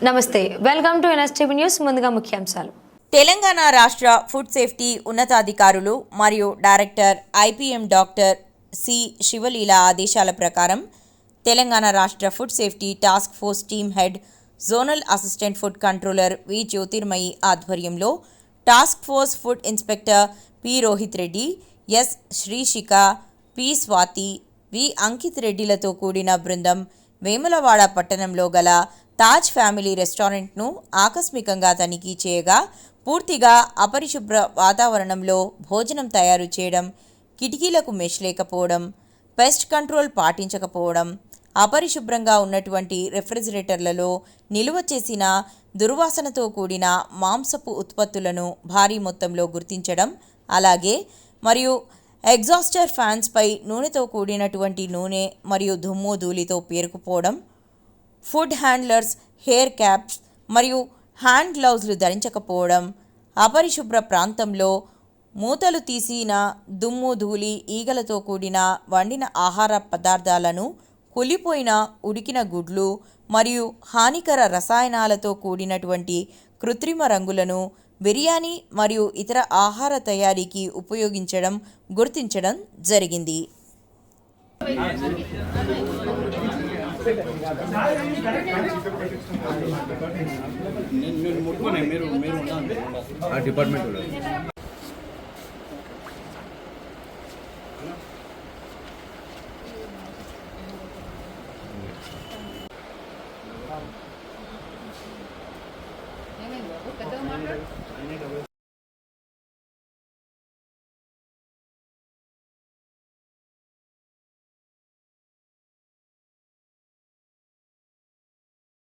నమస్తే welcome to NSTV news ముందుగా ముఖ్యాంశాలు. తెలంగాణ రాష్ట్ర ఫుడ్ సేఫ్టీ ఉన్నతాధికారులు మరియు director IPM doctor C Sivaleela ఆదేశాల ప్రకారం తెలంగాణ రాష్ట్ర food safety task force team head zonal assistant food controller V Jyothirmayi ఆధ్వర్యంలో task force food inspector P Rohit Reddy S Srishikha P Swathi V Ankit రెడ్డిలతో కూడిన బృందం వేములవాడ పట్టణంలో గల తాజ్ ఫ్యామిలీ రెస్టారెంట్ను ఆకస్మికంగా తనిఖీ చేయగా పూర్తిగా అపరిశుభ్ర వాతావరణంలో భోజనం తయారు చేయడం కిటికీలకు మెష్ లేకపోవడం పెస్ట్ కంట్రోల్ పాటించకపోవడం అపరిశుభ్రంగా ఉన్నటువంటి రెఫ్రిజిరేటర్లలో నిలువ చేసిన దుర్వాసనతో కూడిన మాంసపు ఉత్పత్తులను భారీ మొత్తంలో గుర్తించడం అలాగే మరియు ఎగ్జాస్టర్ ఫ్యాన్స్పై నూనెతో కూడినటువంటి నూనె మరియు దుమ్ము ధూళితో పేరుకుపోవడం ఫుడ్ హ్యాండ్లర్స్ హెయిర్ క్యాప్స్ మరియు హ్యాండ్ గ్లౌజ్లు ధరించకపోవడం అపరిశుభ్ర ప్రాంతంలో మూతలు తీసిన దుమ్ము ధూళి ఈగలతో కూడిన వండిన ఆహార పదార్థాలను కులిపోయిన ఉడికిన గుడ్లు మరియు హానికర రసాయనాలతో కూడినటువంటి కృత్రిమ రంగులను బిర్యానీ మరియు ఇతర ఆహార తయారీకి ఉపయోగించడం గుర్తించడం జరిగింది Thank you. ಓಕೆ ತಗೊಂಬಂದ್ರೆ